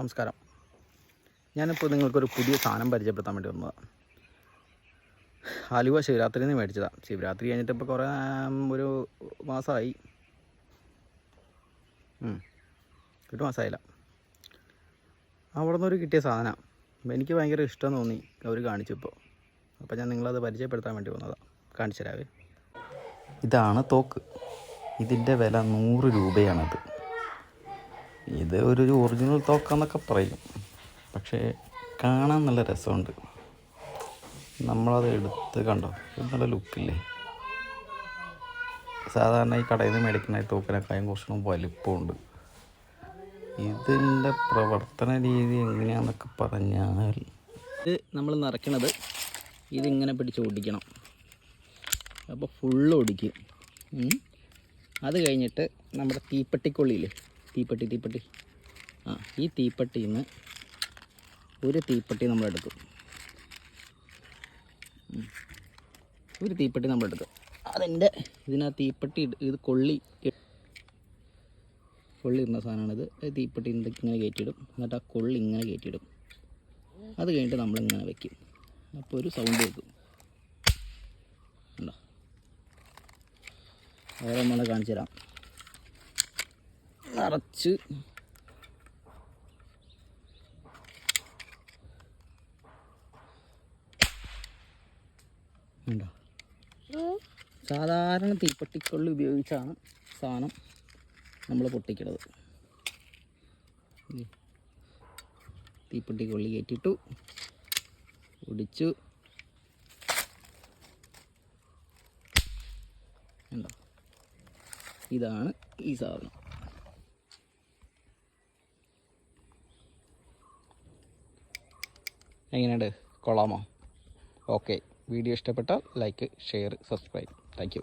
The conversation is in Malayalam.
നമസ്കാരം. ഞാനിപ്പോൾ നിങ്ങൾക്കൊരു പുതിയ സാധനം പരിചയപ്പെടുത്താൻ വേണ്ടി വന്നതാണ് ആലുവ ശിവരാത്രിയിൽ നിന്ന് മേടിച്ചതാണ് ശിവരാത്രി കഴിഞ്ഞിട്ട് ഇപ്പോൾ കുറേ ഒരു മാസമായി. ഒരു മാസമായില്ല അവിടെ നിന്നൊരു കിട്ടിയ സാധനമാണ് എനിക്ക് ഭയങ്കര ഇഷ്ടം തോന്നി അവർ കാണിച്ചപ്പോൾ അപ്പോൾ ഞാൻ നിങ്ങളത് പരിചയപ്പെടുത്താൻ വേണ്ടി വന്നതാണ് കാണിച്ചു തരാവേ. ഇതാണ് തോക്ക്. ഇതിന്റെ വില നൂറ് രൂപയാണിത്. ഇത് ഒരു ഒറിജിനൽ തോക്കാന്നൊക്കെ പറയും. പക്ഷേ കാണാൻ നല്ല രസമുണ്ട്. നമ്മളത് എടുത്ത് കണ്ടോ? നല്ല ലുക്കില്ലേ സാധാരണ ഈ കടയിൽ നിന്ന് മേടിക്കുന്ന തോക്കിനേക്കാളും കുറച്ചും വലിപ്പമുണ്ട്. ഇതിന്റെ പ്രവർത്തന രീതി എങ്ങനെയാണെന്നൊക്കെ പറഞ്ഞാൽ ഇത് നമ്മൾ നിറയ്ക്കണത് ഇതിങ്ങനെ പിടിച്ച് ഓടിക്കണം അപ്പോൾ ഫുള്ള് ഓടിക്കും അത് കഴിഞ്ഞിട്ട് നമ്മുടെ തീപ്പെട്ടിക്കൊള്ളിയില്ലേ? തീപ്പെട്ടി തീപ്പെട്ടി. ആ ഈ തീപ്പെട്ടിയിൽ നിന്ന് ഒരു തീപ്പെട്ടി നമ്മളെടുക്കും. ഒരു തീപ്പെട്ടി നമ്മളെടുക്കും അതിന്റെ ഇതിനാ തീപ്പെട്ടി ഇത് കൊള്ളി കൊള്ളി ഇടുന്ന സാധനമാണിത്. തീപ്പെട്ടി ഇങ്ങനെ കയറ്റിയിടും. എന്നിട്ട് ആ കൊള്ളി ഇങ്ങനെ കയറ്റിയിടും. അത് കഴിഞ്ഞിട്ട് നമ്മളിങ്ങനെ വെക്കും. അപ്പോൾ ഒരു സൗണ്ട് കേൾക്കും. ഉണ്ടോ വേറെ നമ്മളെ കാണിച്ചു തരാം നിറച്ച്. സാധാരണ തീപ്പെട്ടിക്കൊള്ളി ഉപയോഗിച്ചാണ് സാധനം നമ്മൾ പൊട്ടിക്കണത്. തീപ്പെട്ടി കൊള്ളി കയറ്റിട്ടു ഒടിച്ചു ഇതാണ് ഈ സാധനം. എങ്ങനെയുണ്ട്? കൊള്ളാമോ? ഓക്കെ. വീഡിയോ ഇഷ്ടപ്പെട്ടാൽ ലൈക്ക് ഷെയർ സബ്സ്ക്രൈബ്. താങ്ക്